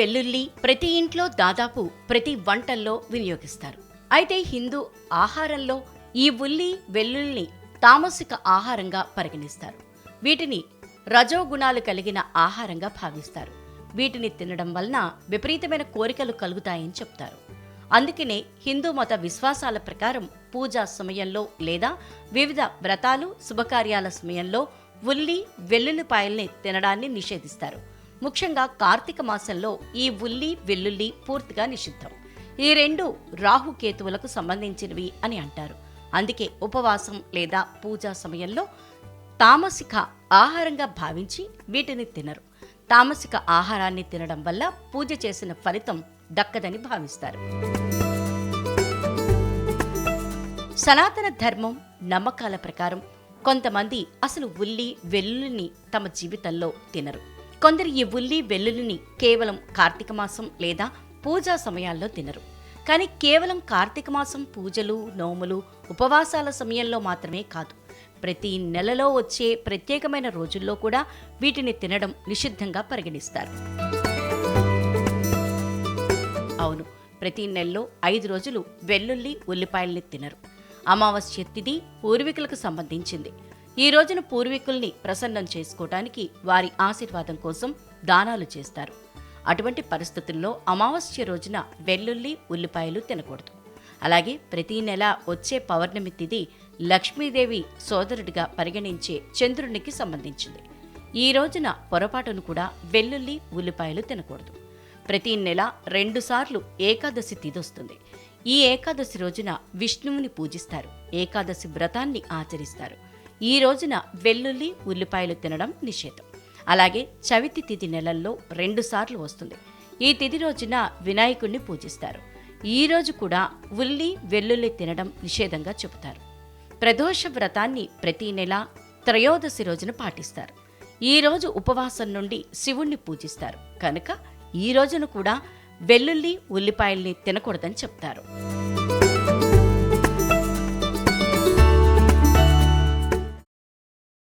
వెల్లుల్లి ప్రతి ఇంట్లో దాదాపు ప్రతి వంటల్లో వినియోగిస్తారు. అయితే హిందూ ఆహారంలో ఈ ఉల్లి వెల్లుల్లిని తామసిక ఆహారంగా పరిగణిస్తారు. వీటిని రజోగుణాలు కలిగిన ఆహారంగా భావిస్తారు. వీటిని తినడం వలన విపరీతమైన కోరికలు కలుగుతాయని చెప్తారు. అందుకనే హిందూ మత విశ్వాసాల ప్రకారం పూజా సమయంలో లేదా వివిధ వ్రతాలు శుభకార్యాల సమయంలో ఉల్లి వెల్లుల్లిపాయల్ని తినడాన్ని నిషేధిస్తారు. ముఖ్యంగా కార్తీక మాసంలో ఈ ఉల్లి వెల్లుల్లి పూర్తిగా నిషిద్ధం. ఈ రెండు రాహుకేతువులకు సంబంధించినవి అని అంటారు. అందుకే ఉపవాసం లేదా పూజా సమయంలో తామసిక ఆహారంగా భావించి వీటిని తినరు. తామసిక ఆహారాన్ని తినడం వల్ల పూజ చేసిన ఫలితం దక్కదని భావిస్తారు. సనాతన ధర్మం నమ్మకాల ప్రకారం కొంతమంది అసలు ఉల్లి వెల్లుల్లిని తమ జీవితంలో తినరు. కొందరు ఈ ఉల్లి వెల్లుల్లిని కేవలం కార్తీక మాసం లేదా పూజా సమయాల్లో తినరు. కానీ కేవలం కార్తీక మాసం పూజలు నోములు ఉపవాసాల సమయంలో మాత్రమే కాదు. ప్రతి నెలలో వచ్చే ప్రత్యేకమైన రోజుల్లో కూడా వీటిని తినడం నిషిద్ధంగా పరిగణిస్తారు. అవును ప్రతి నెలలో ఐదు రోజులు వెల్లుల్లి ఉల్లిపాయల్ని తినరు. అమావాస్య తిది పూర్వీకులకు సంబంధించింది. ఈ రోజున పూర్వీకుల్ని ప్రసన్నం చేసుకోవటానికి వారి ఆశీర్వాదం కోసం దానాలు చేస్తారు. అటువంటి పరిస్థితుల్లో అమావాస్య రోజున వెల్లుల్లి ఉల్లిపాయలు తినకూడదు. అలాగే ప్రతి నెల వచ్చే పౌర్ణమి తిథి లక్ష్మీదేవి సోదరుడిగా పరిగణించే చంద్రునికి సంబంధించింది. ఈ రోజున పొరపాటును కూడా వెల్లుల్లి ఉల్లిపాయలు తినకూడదు. ప్రతి నెల రెండుసార్లు ఏకాదశి తిథొస్తుంది ఈ ఏకాదశి రోజున విష్ణువుని పూజిస్తారు. ఏకాదశి వ్రతాన్ని ఆచరిస్తారు. ఈ రోజున వెల్లుల్లి ఉల్లిపాయలు తినడం నిషేధం. అలాగే చవితి తిథి నెలల్లో రెండుసార్లు వస్తుంది. ఈ తిథి రోజున వినాయకుడిని పూజిస్తారు. ఈ రోజు కూడా ఉల్లి వెల్లుల్లి తినడం నిషేధంగా చెబుతారు. ప్రదోష వ్రతాన్ని ప్రతి నెల త్రయోదశి రోజున పాటిస్తారు. ఈ రోజు ఉపవాసం నుండి శివుణ్ణి పూజిస్తారు. కనుక ఈ రోజున కూడా వెల్లుల్లి ఉల్లిపాయల్ని తినకూడదని చెప్తారు.